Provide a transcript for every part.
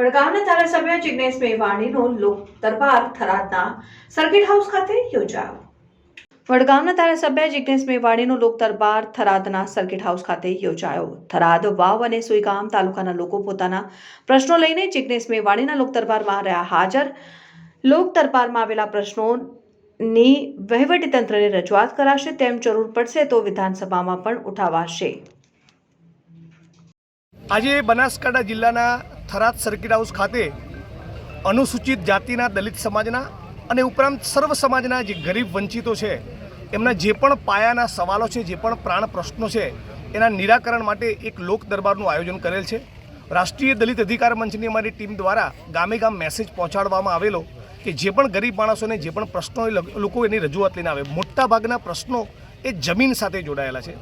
વડગામના ધારાસભ્ય જિગ્નેશ મેવાણીનો લોક દરબાર થરાદના સર્કિટ હાઉસ ખાતે યોજાયો. વડગામના ધારાસભ્ય જિગ્નેશ મેવાણીનો લોક દરબાર થરાદના સર્કિટ હાઉસ ખાતે યોજાયો. થરાદ વાવ અને સુઈગામ તાલુકાના લોકો પોતાના પ્રશ્નો લઈને જિગ્નેશ મેવાણીના લોક દરબારમાં રહ્યા હાજર. લોક દરબારમાં આવેલા પ્રશ્નોની વહીવટીતંત્રને રજૂઆત કરાશે, તેમ જરૂર પડશે તો વિધાનસભામાં પણ ઉઠાવાશે. આજે બનાસકાંઠા જિલ્લાના થરાદ સર્કિટ હાઉસ ખાતે અનુસૂચિત જાતિના દલિત સમાજના અને ઉપરાંત સર્વ સમાજના જે ગરીબ વંચિતો છે, એમના જે પણ પાયાના સવાલો છે, જે પણ પ્રાણ પ્રશ્નો છે, એના નિરાકરણ માટે એક લોક દરબારનું આયોજન કરેલ છે. રાષ્ટ્રીય દલિત અધિકાર મંચની અમારી ટીમ દ્વારા ગામે ગામ મેસેજ પહોંચાડવામાં આવેલો કે જે પણ ગરીબ માણસોને જે પણ પ્રશ્નો લોકો એની રજૂઆત લઈને આવે. મોટાભાગના પ્રશ્નો એ જમીન સાથે જોડાયેલા છે.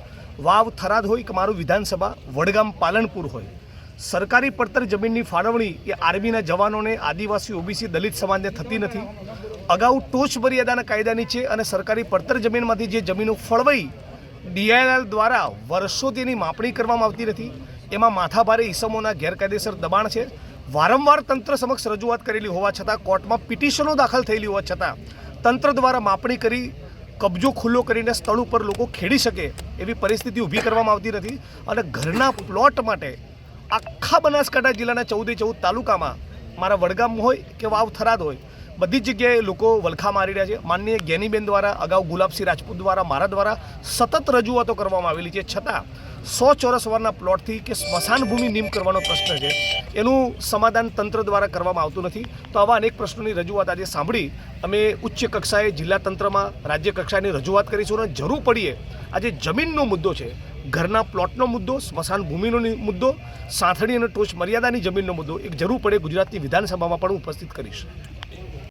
વાવ થરાદ હોય કે મારું વિધાનસભા, વડગામ પાલનપુર હોય સરકારી પડતર જમીનની ફાળવણી એ આર્મીના જવાનોને આદિવાસી ઓબીસી દલિત સમાજને થતી નથી. અગાઉ ટોચ મર્યાદાના કાયદાની છે અને સરકારી પડતર જમીનમાંથી જે જમીનો ફળવાઈ ડીઆઈએલ દ્વારા વર્ષોથી એની માપણી કરવામાં આવતી નથી. એમાં માથાભારે ઈસમોના ગેરકાયદેસર દબાણ છે. વારંવાર તંત્ર સમક્ષ રજૂઆત કરેલી હોવા છતાં કોર્ટમાં પિટિશનો દાખલ થયેલી હોવા છતાં તંત્ર દ્વારા માપણી કરી કબજો ખુલ્લો કરીને સ્થળ ઉપર લોકો ખેડી શકે એવી પરિસ્થિતિ ઊભી કરવામાં આવતી નથી અને ઘરના પ્લોટ માટે આખા બનાસકાંઠા જિલ્લાના ચૌદે ચૌદ તાલુકામાં મારા વડગામ હોય કે વાવ થરાદ હોય, બધી જ જગ્યાએ લોકો વલખા મારી રહ્યા છે. માનનીય જ્ઞાનીબેન દ્વારા, અગાઉ ગુલાબસિંહ રાજપૂત દ્વારા, મારા દ્વારા સતત રજૂઆતો કરવામાં આવેલી છે. છતાં, સો ચોરસ વારના પ્લોટથી કે સ્મશાન ભૂમિ નિમ કરવાનો પ્રશ્ન છે, એનું સમાધાન તંત્ર દ્વારા કરવામાં આવતું નથી. તો આવા અનેક પ્રશ્નોની રજૂઆત આજે સાંભળી અમે ઉચ્ચ કક્ષાએ જિલ્લા તંત્રમાં, રાજ્ય કક્ષાની રજૂઆત કરીશું અને જરૂર પડીએ, આજે જમીનનો મુદ્દો છે. ઘરના પ્લોટનો મુદ્દો, સ્મશાન ભૂમિનો મુદ્દો સાંથણી અને ટોચ મર્યાદાની જમીનનો મુદ્દો, એક જરૂર પડે ગુજરાતની વિધાનસભામાં પણ ઉપસ્થિત કરીશ.